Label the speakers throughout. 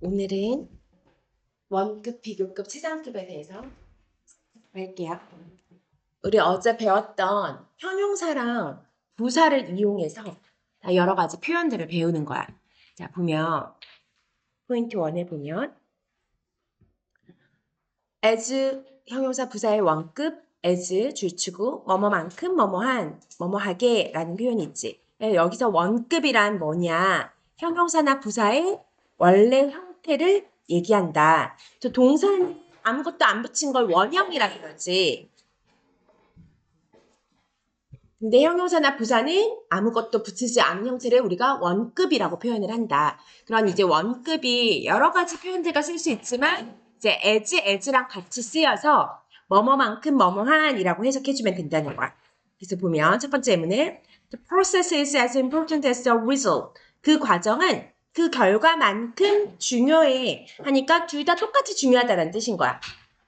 Speaker 1: 오늘은 원급, 비교급, 최상급에 대해서 할게요. 우리 어제 배웠던 형용사랑 부사를 이용해서 다 여러 가지 표현들을 배우는 거야. 자, 보면 포인트 1에 보면 as 형용사 부사의 원급 as 줄치고 뭐뭐만큼 뭐뭐한 뭐뭐하게 라는 표현이 있지. 예, 여기서 원급이란 뭐냐? 형용사나 부사의 원래 형태를 얘기한다. 저 동사는 아무것도 안 붙인 걸 원형이라 그러지. 근데 형용사나 부사는 아무것도 붙이지 않은 형태를 우리가 원급이라고 표현을 한다. 그런 이제 원급이 여러 가지 표현들과 쓸 수 있지만 이제 as, as랑 같이 쓰여서 뭐뭐만큼 뭐뭐한이라고 해석해주면 된다는 거야. 그래서 보면 첫 번째 예문을 The process is as important as the result. 그 과정은 그 결과만큼 중요해 하니까 둘 다 똑같이 중요하다는 뜻인 거야.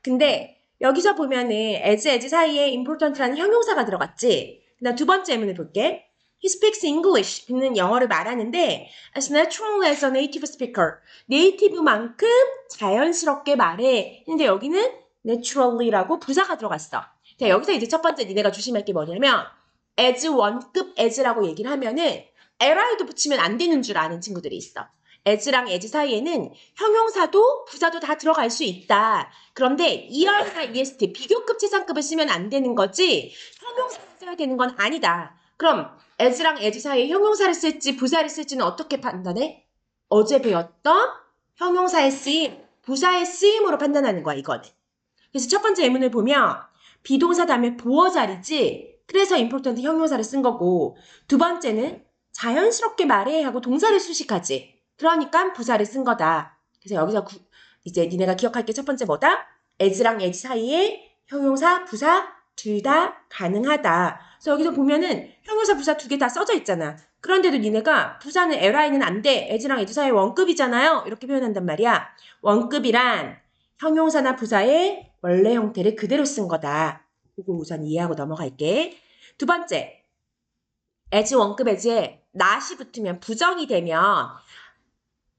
Speaker 1: 근데 여기서 보면은 as, as 사이에 important라는 형용사가 들어갔지. 그다음 두 번째 예문을 볼게. He speaks English. 그는 영어를 말하는데 as naturally as a native speaker. 네이티브만큼 자연스럽게 말해. 근데 여기는 naturally라고 부사가 들어갔어. 자, 여기서 이제 첫 번째 니네가 조심할 게 뭐냐면 as 원급 as라고 얘기를 하면은 li도 붙이면 안 되는 줄 아는 친구들이 있어. as랑 as 사이에는 형용사도 부사도 다 들어갈 수 있다. 그런데 er나 est 비교급 최상급을 쓰면 안 되는 거지 형용사를 써야 되는 건 아니다. 그럼 as랑 as 사이에 형용사를 쓸지 부사를 쓸지는 어떻게 판단해? 어제 배웠던 형용사의 쓰임, 부사의 쓰임으로 판단하는 거야 이거는. 그래서 첫 번째 예문을 보면 비동사 다음에 보어 자리지. 그래서 important 형용사를 쓴 거고 두 번째는 자연스럽게 말해 하고 동사를 수식하지. 그러니까 부사를 쓴 거다. 그래서 여기서 구- 이제 니네가 기억할 게 첫 번째 뭐다? as랑 as 사이에 형용사, 부사 둘 다 가능하다. 그래서 여기서 보면은 형용사, 부사 두 개 다 써져 있잖아. 그런데도 니네가 부사는 li는 안 돼. as랑 as 사이에 원급이잖아요. 이렇게 표현한단 말이야. 원급이란 형용사나 부사의 원래 형태를 그대로 쓴 거다. 그거 우선 이해하고 넘어갈게. 두 번째, as 원급 as에 not이 붙으면 부정이 되면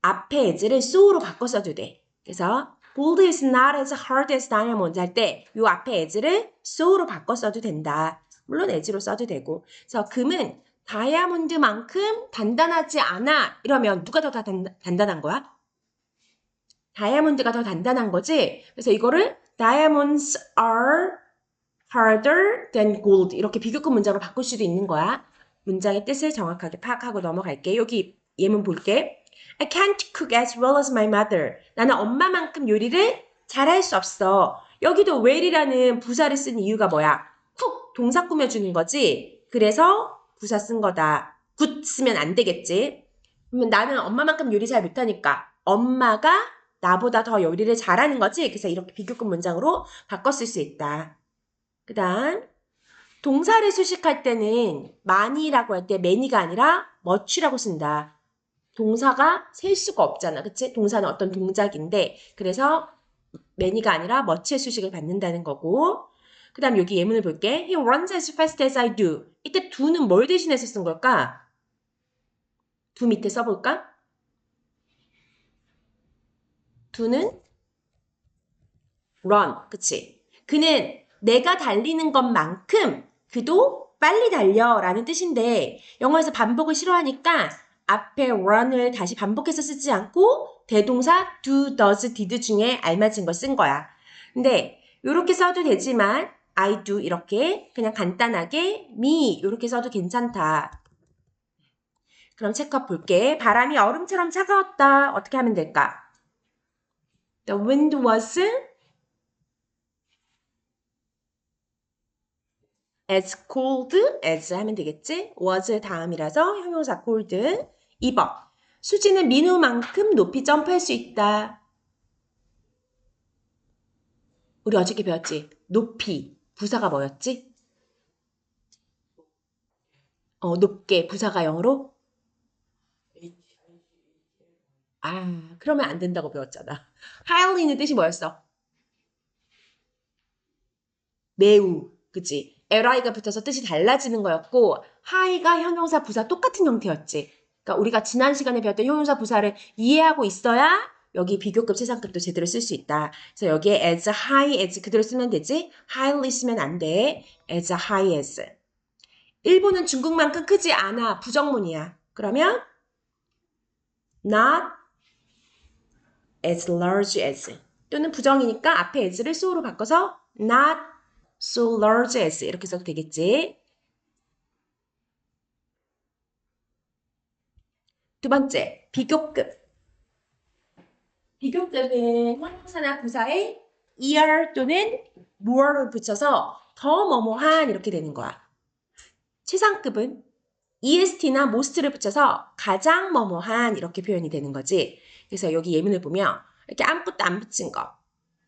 Speaker 1: 앞에 as를 so로 바꿔 써도 돼. 그래서 gold is not as hard as diamond 할 때 이 앞에 as를 so로 바꿔 써도 된다. 물론 as로 써도 되고. 그래서 금은 다이아몬드만큼 단단하지 않아. 이러면 누가 더 단, 단단한 거야? 다이아몬드가 더 단단한 거지. 그래서 이거를 diamonds are harder than gold 이렇게 비교급 문장으로 바꿀 수도 있는 거야. 문장의 뜻을 정확하게 파악하고 넘어갈게. 여기 예문 볼게. I can't cook as well as my mother. 나는 엄마만큼 요리를 잘할 수 없어. 여기도 well이라는 부사를 쓴 이유가 뭐야? 쿡 동사 꾸며주는 거지. 그래서 부사 쓴 거다. 굿 쓰면 안 되겠지. 그러면 나는 엄마만큼 요리 잘 못하니까 엄마가 나보다 더 요리를 잘하는 거지. 그래서 이렇게 비교급 문장으로 쓸수 있다. 그 다음, 동사를 수식할 때는 많이라고 할때 many가 아니라 much라고 쓴다. 동사가 셀 수가 없잖아. 그치? 동사는 어떤 동작인데, 그래서 many가 아니라 much의 수식을 받는다는 거고. 그 다음 여기 예문을 볼게. He runs as fast as I do. 이때 do는 뭘 대신해서 쓴 걸까? do 밑에 써볼까? do는 run. 그치? 그는 내가 달리는 것만큼 그도 빨리 달려 라는 뜻인데 영어에서 반복을 싫어하니까 앞에 run을 다시 반복해서 쓰지 않고 대동사 do, does, did 중에 알맞은 걸 쓴 거야. 근데 이렇게 써도 되지만 I do 이렇게 그냥 간단하게 me 이렇게 써도 괜찮다. 그럼 체크업 볼게. 바람이 얼음처럼 차가웠다. 어떻게 하면 될까? The wind was as cold as 하면 되겠지? was 다음이라서 형용사 cold. 2번. 수지는 민우만큼 높이 점프할 수 있다. 우리 어저께 배웠지? 높이. 부사가 뭐였지? 어, 높게. 부사가 영어로? 아, 그러면 안 된다고 배웠잖아. highly는 뜻이 뭐였어? 매우. 그치? Li가 붙어서 뜻이 달라지는 거였고 high가 형용사 부사 똑같은 형태였지. 그러니까 우리가 지난 시간에 배웠던 형용사 부사를 이해하고 있어야 여기 비교급 최상급도 제대로 쓸 수 있다. 그래서 여기에 as high as 그대로 쓰면 되지. highly 쓰면 안 돼. as high as. 일본은 중국만큼 크지 않아. 부정문이야. 그러면 not as large as 또는 부정이니까 앞에 as를 so로 바꿔서 not so large as 이렇게 써도 되겠지. 두 번째, 비교급. 비교급은 형용사나 부사에 er 또는 more를 붙여서 더 뭐뭐한 이렇게 되는 거야. 최상급은 est나 most를 붙여서 가장 뭐뭐한 이렇게 표현이 되는 거지. 그래서 여기 예문을 보면 이렇게 아무것도 안 붙인 거.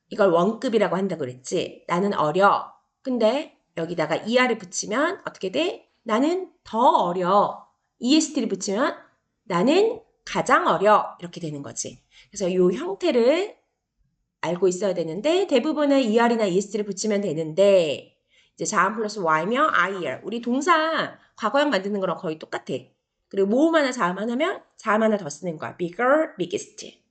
Speaker 1: 이걸 원급이라고 한다고 그랬지. 나는 어려. 근데 여기다가 er을 붙이면 어떻게 돼? 나는 더 어려. est를 붙이면 나는 가장 어려. 이렇게 되는 거지. 그래서 이 형태를 알고 있어야 되는데 대부분은 er이나 est를 붙이면 되는데 이제 자음 플러스 y면 ir. 우리 동사 과거형 만드는 거랑 거의 똑같아. 그리고 모음 하나 자음 하나면 자음 하나 더 쓰는 거야. bigger, biggest.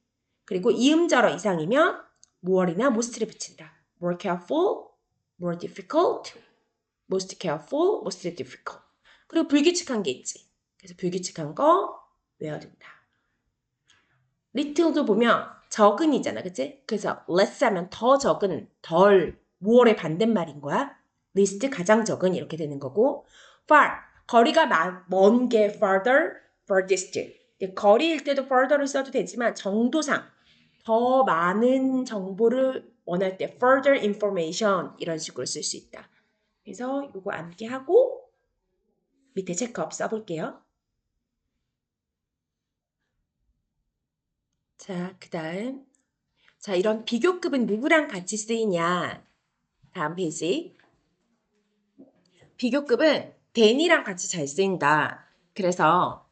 Speaker 1: 그리고 이음절어 이상이면 more이나 most를 붙인다. more careful, more difficult, most careful, most difficult. 그리고 불규칙한 게 있지. 그래서 불규칙한 거 외워둔다. little도 보면 적은이잖아, 그치? 그래서 less 하면 더 적은, 덜, more의 반대말인 거야. least 가장 적은 이렇게 되는 거고 far 거리가 먼 게 farther, furthest. 거리일 때도 further를 써도 되지만 정도상 더 많은 정보를 원할 때 further information 이런 식으로 쓸 수 있다. 그래서 이거 암기하고 밑에 체크업 써볼게요. 자, 그 다음. 자, 이런 비교급은 누구랑 같이 쓰이냐? 다음 페이지. 비교급은 than이랑 같이 잘 쓰인다. 그래서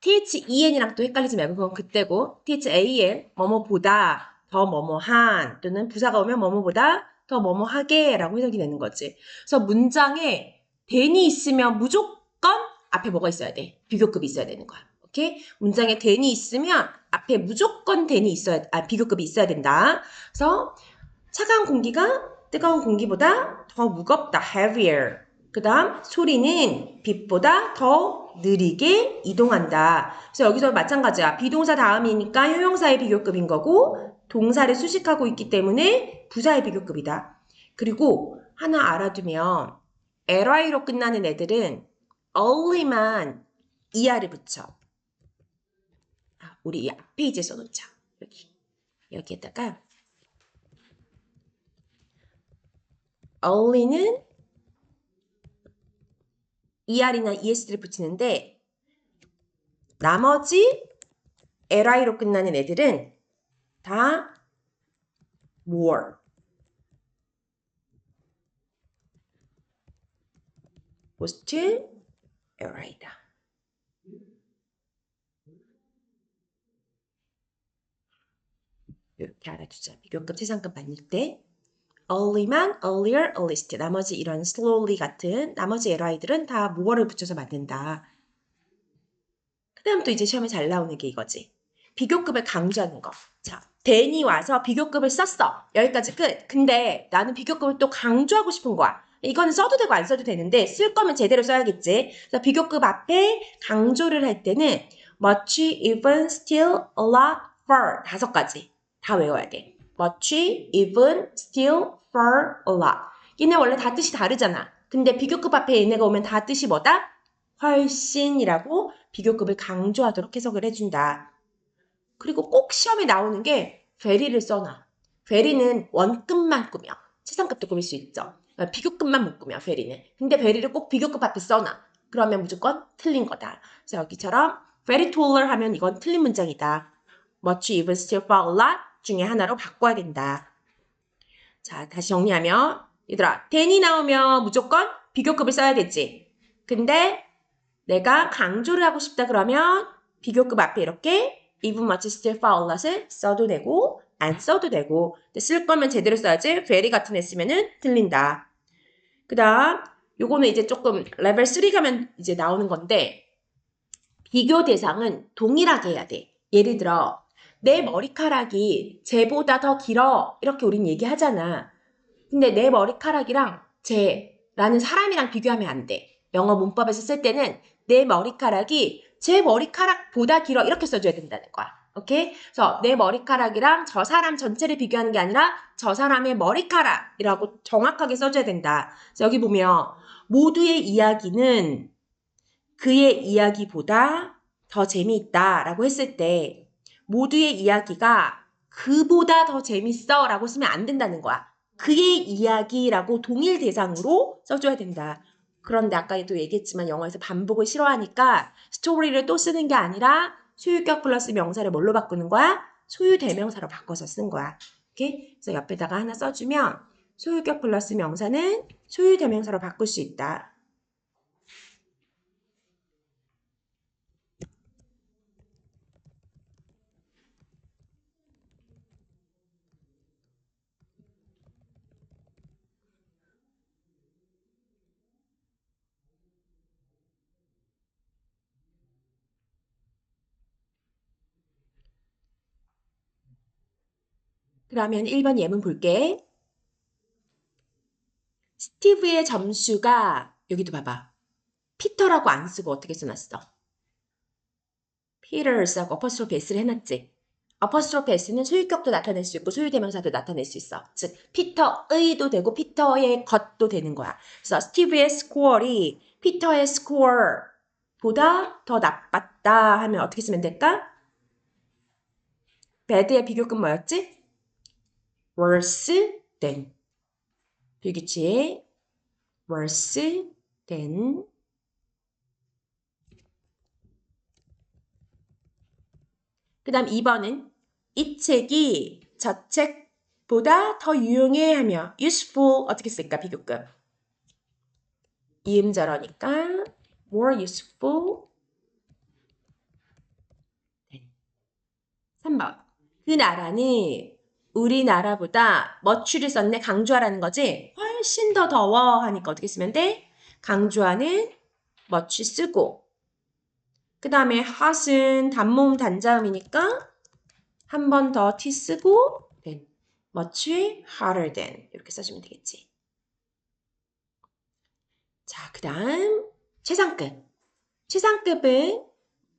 Speaker 1: then이랑 또 헷갈리지 말고 그건 그때고 than 뭐뭐보다 더 뭐뭐한 또는 부사가 오면 뭐뭐보다 더 뭐뭐하게 라고 해석이 되는 거지. 그래서 문장에 then이 있으면 무조건 앞에 뭐가 있어야 돼? 비교급이 있어야 되는 거야. 오케이? 문장에 then이 있으면 앞에 무조건 then이 있어야 아 비교급이 있어야 된다. 그래서 차가운 공기가 뜨거운 공기보다 더 무겁다. heavier. 그 다음 소리는 빛보다 더 느리게 이동한다. 그래서 여기서 마찬가지야. 비동사 다음이니까 형용사의 비교급인 거고 동사를 수식하고 있기 때문에 부사의 비교급이다. 그리고 하나 알아두면 ly로 끝나는 애들은 only만 er를 붙여. 아, 우리 이 앞페이지에 써놓자. 여기. 여기에다가 only는 er이나 es를 붙이는데 나머지 li로 끝나는 애들은 다 more most li다. 이렇게 알아두자. 비교급 최상급 받을 때 early만 earlier, earliest. 나머지 이런 slowly 같은 나머지 li들은 다 more를 붙여서 만든다. 그 다음 또 이제 시험에 잘 나오는 게 이거지. 비교급을 강조하는 거. 자, 댄이 와서 비교급을 썼어. 여기까지 끝. 근데 나는 비교급을 또 강조하고 싶은 거야. 이거는 써도 되고 안 써도 되는데 쓸 거면 제대로 써야겠지. 그래서 비교급 앞에 강조를 할 때는 much, even, still, a lot, far 다섯 가지 다 외워야 돼. much, even, still, far, a lot. 얘네 원래 다 뜻이 다르잖아. 근데 비교급 앞에 얘네가 오면 다 뜻이 뭐다? 훨씬이라고 비교급을 강조하도록 해석을 해준다. 그리고 꼭 시험에 나오는 게 very를 써놔. very는 원급만 꾸며 최상급도 꾸밀 수 있죠. 비교급만 못 꾸며 very는. 근데 very를 꼭 비교급 앞에 써놔. 그러면 무조건 틀린 거다. 그래서 여기처럼 very taller 하면 이건 틀린 문장이다. much, even, still, far, a lot 중에 하나로 바꿔야 된다. 자, 다시 정리하면 얘들아, then이 나오면 무조건 비교급을 써야 되지. 근데 내가 강조를 하고 싶다 그러면 비교급 앞에 이렇게 far a lot을 써도 되고 안 써도 되고 쓸 거면 제대로 써야지 very 같은 애 쓰면은 틀린다. 그 다음 요거는 이제 조금 레벨 3 가면 이제 나오는 건데 비교 대상은 동일하게 해야 돼. 예를 들어 내 머리카락이 쟤보다 더 길어. 이렇게 우린 얘기하잖아. 근데 내 머리카락이랑 쟤라는 사람이랑 비교하면 안 돼. 영어 문법에서 쓸 때는 내 머리카락이 제 머리카락보다 길어. 이렇게 써줘야 된다는 거야. 오케이? 그래서 내 머리카락이랑 저 사람 전체를 비교하는 게 아니라 저 사람의 머리카락이라고 정확하게 써줘야 된다. 여기 보면 모두의 이야기는 그의 이야기보다 더 재미있다 라고 했을 때 모두의 이야기가 그보다 더 재밌어 라고 쓰면 안 된다는 거야. 그의 이야기라고 동일 대상으로 써줘야 된다. 그런데 아까도 얘기했지만 영어에서 반복을 싫어하니까 스토리를 또 쓰는 게 아니라 소유격 플러스 명사를 뭘로 바꾸는 거야? 소유 대명사로 바꿔서 쓴 거야. 오케이? 그래서 옆에다가 하나 써주면 소유격 플러스 명사는 소유 대명사로 바꿀 수 있다. 그러면 1번 예문 볼게. 스티브의 점수가 여기도 봐봐. 피터라고 안 쓰고 어떻게 써놨어? 피터스하고 어퍼스트로피 S를 해놨지. 어퍼스트로피 S는 소유격도 나타낼 수 있고 소유대명사도 나타낼 수 있어. 즉 피터의도 되고 피터의 것도 되는 거야. 그래서 스티브의 스코어이 피터의 스코어보다 더 나빴다 하면 어떻게 쓰면 될까? 배드의 비교급 뭐였지? Worse than. 비규칙 worse than. 그 다음 2번은 이 책이 저 책보다 더 유용해 하며 useful 어떻게 쓸까 비교급. 이음절어니까 more useful 3번. 그 나라는 우리나라보다 멋추를 썼네 강조하라는 거지? 훨씬 더 더워 하니까 어떻게 쓰면 돼? 강조하는 멋추 쓰고. 그 다음에 hot은 단모음 단자음이니까 한 번더 t 쓰고 then much hotter than 이렇게 써주면 되겠지. 자 그 다음 최상급. 최상급은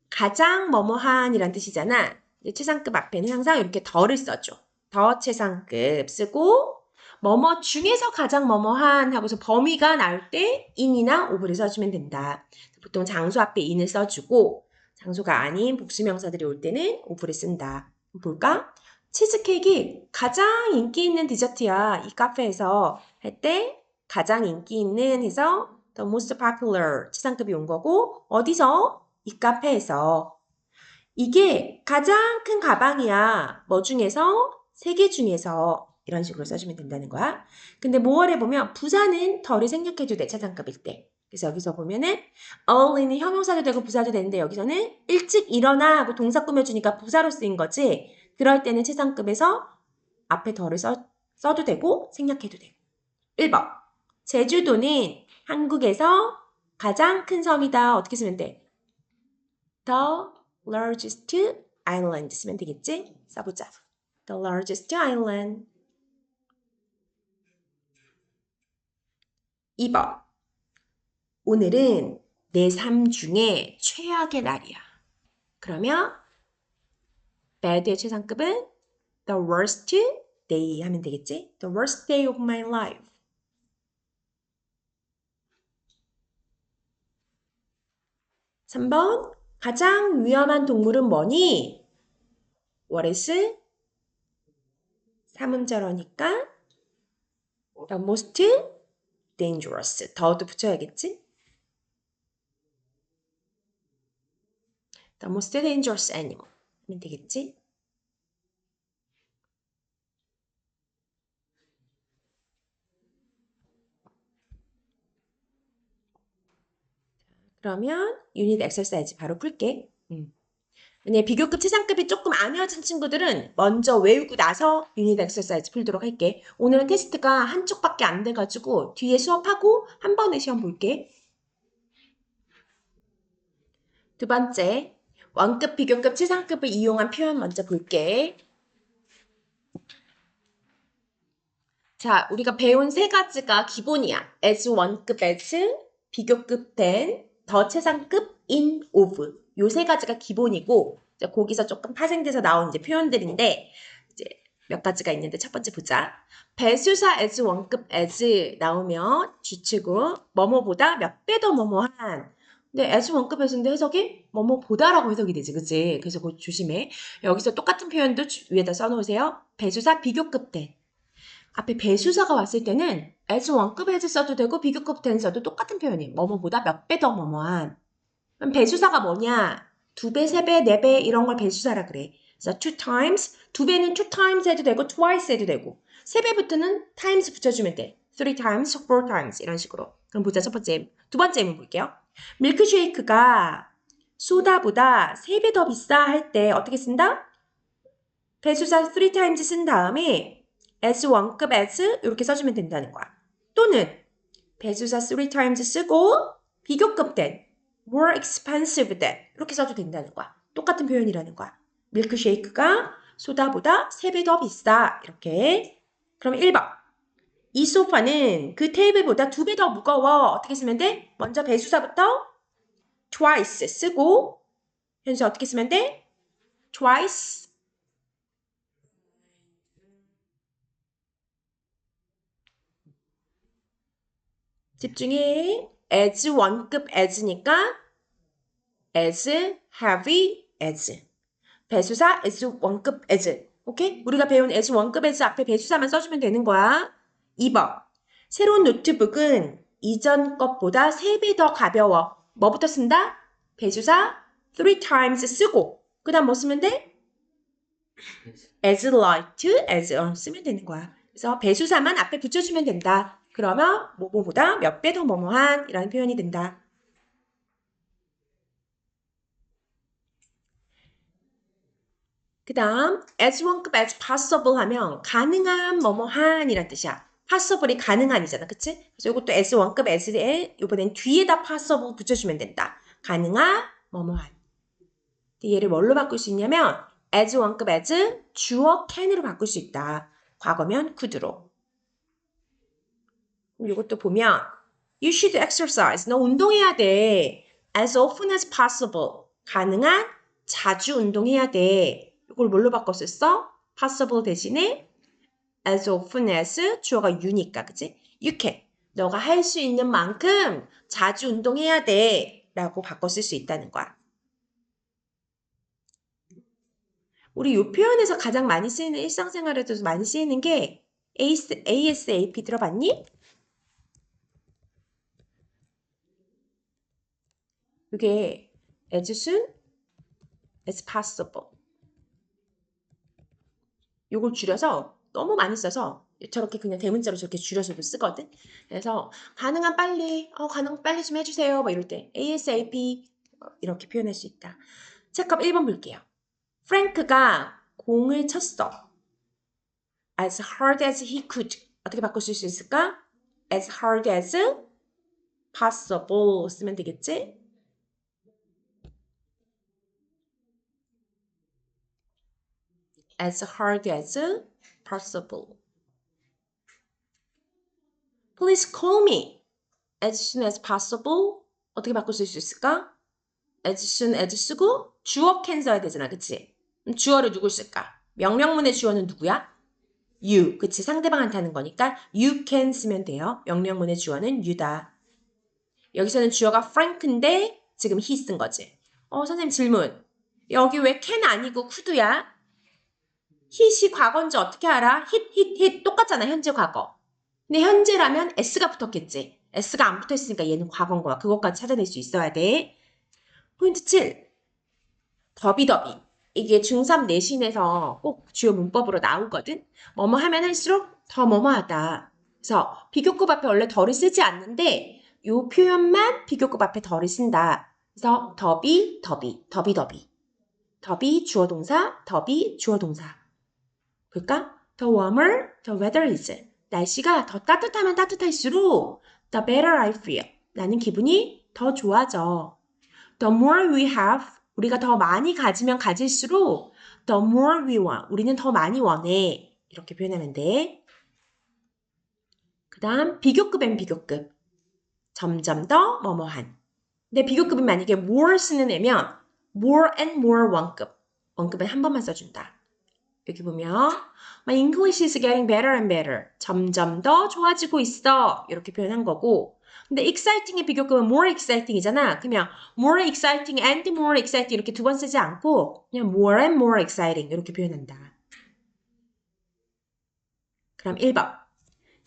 Speaker 1: 가장 뭐뭐한 이란 뜻이잖아. 최상급 앞에는 항상 이렇게 더를 써줘 더 최상급 쓰고 뭐뭐 중에서 가장 뭐뭐한 하고서 범위가 나올 때 in이나 over를 써주면 된다. 보통 장소 앞에 in을 써주고 장소가 아닌 복수명사들이 올 때는 over를 쓴다. 볼까? 치즈케이크 가장 인기 있는 디저트야. 이 카페에서 할 때 가장 인기 있는 해서 the most popular 최상급이 온 거고 어디서? 이 카페에서 이게 가장 큰 가방이야. 뭐 중에서? 세 개 중에서 이런 식으로 써주면 된다는 거야. 근데 모월에 보면 부사는 덜을 생략해도 돼, 차상급일 때. 그래서 여기서 보면은 어울리는 형용사도 되고 부사도 되는데 여기서는 일찍 일어나 하고 동사 꾸며주니까 부사로 쓰인 거지. 그럴 때는 최상급에서 앞에 덜을 써, 써도 되고 생략해도 되고. 1번. 제주도는 한국에서 가장 큰 섬이다. 어떻게 쓰면 돼? The largest island 쓰면 되겠지? 써보자. The largest island. 2번. 오늘은 내 삶 중에 최악의 날이야. 그러면 bad의 최상급은 the worst day 하면 되겠지? The worst day of my life. 3번 가장 위험한 동물은 뭐니? What is? 삼음절어니까 the most dangerous. 더도 붙여야겠지? The most dangerous animal. 하면 되겠지? 그러면 유닛 엑서사이즈 바로 풀게. 음. 만약에 비교급 최상급이 조금 안 외워진 친구들은 먼저 외우고 나서 유닛 엑서사이즈 풀도록 할게. 오늘은 테스트가 한쪽밖에 안 돼가지고 뒤에 수업하고 한 번에 시험 볼게. 두 번째, 원급, 비교급, 최상급을 이용한 표현 먼저 볼게. 자, 우리가 배운 세 가지가 기본이야. as 원급 as, 비교급 then, 더 최상급 in of. 요 세 가지가 기본이고, 이제 거기서 조금 파생돼서 나온 이제 표현들인데, 이제 몇 가지가 있는데 첫 번째 보자. 배수사 as 원급 as 나오면 주치고 뭐뭐보다 몇 배 더 뭐뭐한. 근데 as 원급 as인데 해석이 뭐뭐보다라고 해석이 되지, 그치? 그래서 그거 조심해. 여기서 똑같은 표현도 주- 위에다 써놓으세요. 배수사 비교급 된. 앞에 배수사가 왔을 때는 as 원급 as 써도 되고 비교급 된 써도 똑같은 표현이에요. 뭐뭐보다 몇 배 더 뭐뭐한. 그럼 배수사가 뭐냐? 두 배, 세 배, 네 배 이런 걸 배수사라 그래. 그래서 two times, 두 배는 two times 해도 되고 twice 해도 되고 세 배부터는 times 붙여주면 돼. three times, four times 이런 식으로. 그럼 보자 첫 번째, 두 번째 예문 볼게요. 밀크쉐이크가 소다보다 세 배 더 비싸 할 때 어떻게 쓴다? 배수사 three times 쓴 다음에 as 원급 as 이렇게 써주면 된다는 거야. 또는 배수사 three times 쓰고 비교급 된 more expensive than 이렇게 써도 된다는 거야. 똑같은 표현이라는 거야. 밀크쉐이크가 소다보다 3배 더 비싸. 이렇게. 그럼 1번. 이 소파는 그 테이블보다 2배 더 무거워. 어떻게 쓰면 돼? 먼저 배수사부터 twice 쓰고 현재 어떻게 쓰면 돼? twice 집중해. As 원급 as니까 as heavy as. 배수사 as 원급 as. 오케이? 우리가 배운 as 원급 as 앞에 배수사만 써주면 되는 거야. 2번. 새로운 노트북은 이전 것보다 3배 더 가벼워. 뭐부터 쓴다? 배수사 three times 쓰고. 그 다음 뭐 쓰면 돼? as light as 어, 쓰면 되는 거야. 그래서 배수사만 앞에 붙여주면 된다 그러면 뭐뭐보다 몇 배 더 뭐뭐한 이라는 표현이 된다 그 다음 as 원급 as possible 하면 가능한 뭐뭐한 이란 뜻이야. possible이 가능한이잖아. 그치? 그래서 이것도 as 원급 as에 이번엔 뒤에다 possible 붙여주면 된다. 가능한 뭐뭐한. 얘를 뭘로 바꿀 수 있냐면 as 원급 as 주어 can으로 바꿀 수 있다. 과거면 could로. 이것도 보면 you should exercise. 너 운동해야 돼. as often as possible. 가능한 자주 운동해야 돼. 이걸 뭘로 바꿨었어? possible 대신에 as often as 주어가 you니까 그치? you can. 너가 할 수 있는 만큼 자주 운동해야 돼. 라고 쓸수 있다는 거야. 우리 이 표현에서 가장 많이 쓰이는 일상생활에도 많이 쓰이는 게 AS, ASAP 들어봤니? 이게 as soon as possible. 요걸 줄여서 너무 많이 써서 저렇게 그냥 대문자로 저렇게 줄여서도 쓰거든. 그래서 가능한 빨리, 어, 가능 빨리 좀 해주세요. 뭐 이럴 때 ASAP 어, 이렇게 표현할 수 있다. 체크업 1번 볼게요. 프랭크가 공을 쳤어. As hard as he could. 어떻게 바꿀 수 있을까? As hard as possible 쓰면 되겠지? As hard as possible. Please call me as soon as possible. 어떻게 바꿀 수 있을까? as soon as 쓰고 주어 써야 되잖아. 그치? 주어를 누굴 쓸까? 명령문의 주어는 누구야? you. 그치? 상대방한테 하는 거니까 you can 쓰면 돼요. 명령문의 주어는 you다. 여기서는 주어가 frank인데 지금 he 쓴 거지. 어, 선생님 질문. 여기 왜 can 아니고 could야? Hit이 과거인지 어떻게 알아? hit, 똑같잖아 현재 과거. 근데 현재라면 s가 붙었겠지. s가 안 붙어있으니까 얘는 과거인 거야. 그것까지 찾아낼 수 있어야 돼. 포인트 7. 더비더비. 이게 중3 내신에서 꼭 주요 문법으로 나오거든. 뭐뭐 하면 할수록 더 뭐뭐하다. 그래서 비교급 앞에 원래 덜을 쓰지 않는데 요 표현만 비교급 앞에 덜을 쓴다. 그래서 더비, 더비, 더비 더비. 더비 주어 동사, 더비 주어 동사. 볼까? The warmer the weather is. 날씨가 더 따뜻하면 따뜻할수록 the better I feel. 나는 기분이 더 좋아져. The more we have, 우리가 더 많이 가지면 가질수록 the more we want. 우리는 더 많이 원해. 이렇게 표현하면 돼. 그 다음 비교급엔 비교급. 점점 더 뭐뭐한. 근데 비교급이 만약에 more 쓰는 애면 more and more 원급. 원급은 한 번만 써준다. 여기 보면 My English is getting better and better. 점점 더 좋아지고 있어. 이렇게 표현한 거고 근데 exciting의 비교급은 more exciting이잖아. 그러면 more exciting and more exciting 이렇게 두 번 쓰지 않고 그냥 more and more exciting 이렇게 표현한다. 그럼 1번.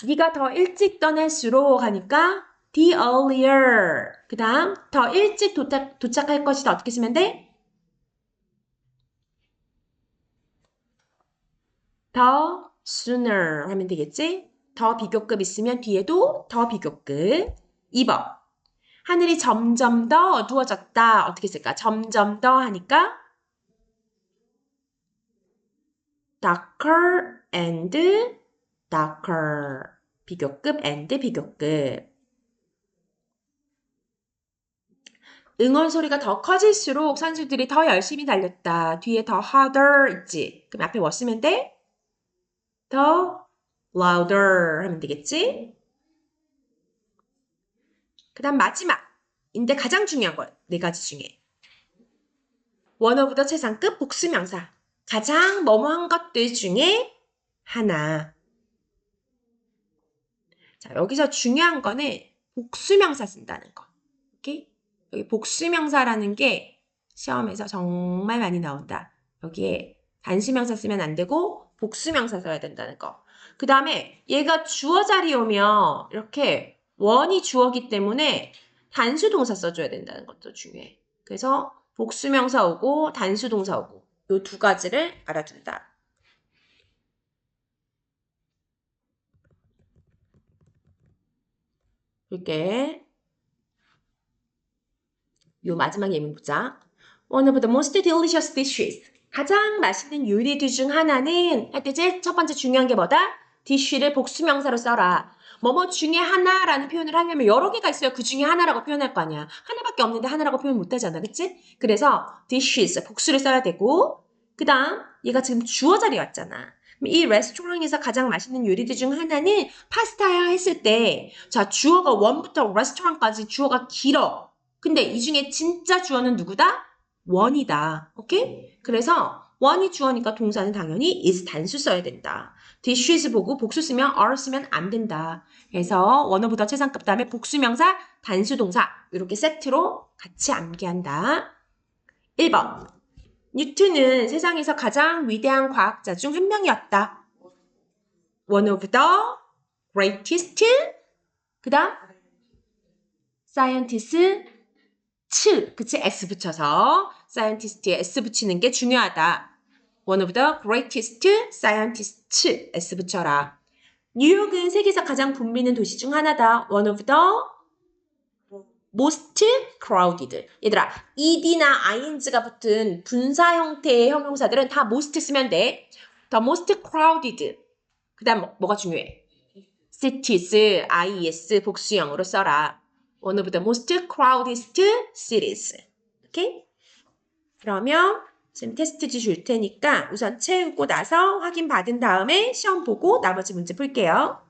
Speaker 1: 네가 더 일찍 떠날수록 하니까 the earlier. 그 다음 더 일찍 도착, 도착할 것이다. 어떻게 쓰면 돼? 더 sooner 하면 되겠지? 더 비교급 있으면 뒤에도 더 비교급. 2번. 하늘이 점점 더 어두워졌다. 어떻게 쓸까? 점점 더 하니까 darker and darker. 비교급 and 비교급. 응원 소리가 더 커질수록 선수들이 더 열심히 달렸다. 뒤에 더 harder 있지. 그럼 앞에 뭐 쓰면 돼? 더 louder 하면 되겠지? 그 다음 마지막인데 가장 중요한 것. 네 가지 중에. 원어부터 최상급 복수명사. 가장 뭐뭐한 것들 중에 하나. 자, 여기서 중요한 거는 복수명사 쓴다는 거. 오케이? 여기 복수명사라는 게 시험에서 정말 많이 나온다. 여기에 단수명사 쓰면 안 되고 복수명사 써야 된다는 거. 그 다음에 얘가 주어 자리 오면 이렇게 원이 주어기 때문에 단수 동사 써줘야 된다는 것도 중요해. 그래서 복수명사 오고 단수 동사 오고 이두 가지를 알아둔다. 볼게. 요 마지막 예문 보자. One of the most delicious dishes. 가장 맛있는 요리들 중 하나는 할 때 제일 첫 번째 중요한 게 뭐다? dish를 복수명사로 써라. 뭐뭐 중에 하나라는 표현을 하려면 여러 개가 있어야 그 중에 하나라고 표현할 거 아니야. 하나밖에 없는데 하나라고 표현 못 하잖아. 그치? 그래서 dishes 복수를 써야 되고 그 다음 얘가 지금 주어 자리에 왔잖아. 이 레스토랑에서 가장 맛있는 요리들 중 하나는 파스타야 했을 때 자 주어가 원부터 레스토랑까지 주어가 길어. 근데 이 중에 진짜 주어는 누구다? 원이다. 오케이? 그래서 원이 주어니까 동사는 당연히 is 단수 써야 된다. dishes 보고 복수 쓰면 are 쓰면 안 된다. 그래서 원어부터 최상급 다음에 복수명사, 단수 동사 이렇게 세트로 같이 암기한다. 1번. 뉴턴은 세상에서 가장 위대한 과학자 중 한 명이었다. One of the greatest. 그 다음 scientist 츠, 그치? S 붙여서 scientist에 S 붙이는 게 중요하다. One of the greatest scientists S 붙여라. 뉴욕은 세계에서 가장 붐비는 도시 중 하나다. One of the most crowded. 얘들아, ed나 ing가 붙은 분사 형태의 형용사들은 다 most 쓰면 돼. The most crowded. 그 다음 뭐, 뭐가 중요해? cities, is 복수형으로 써라. One of the most crowded cities. 오케이? 그러면 지금 테스트지 줄 테니까 우선 채우고 나서 확인 받은 다음에 시험 보고 나머지 문제 풀게요.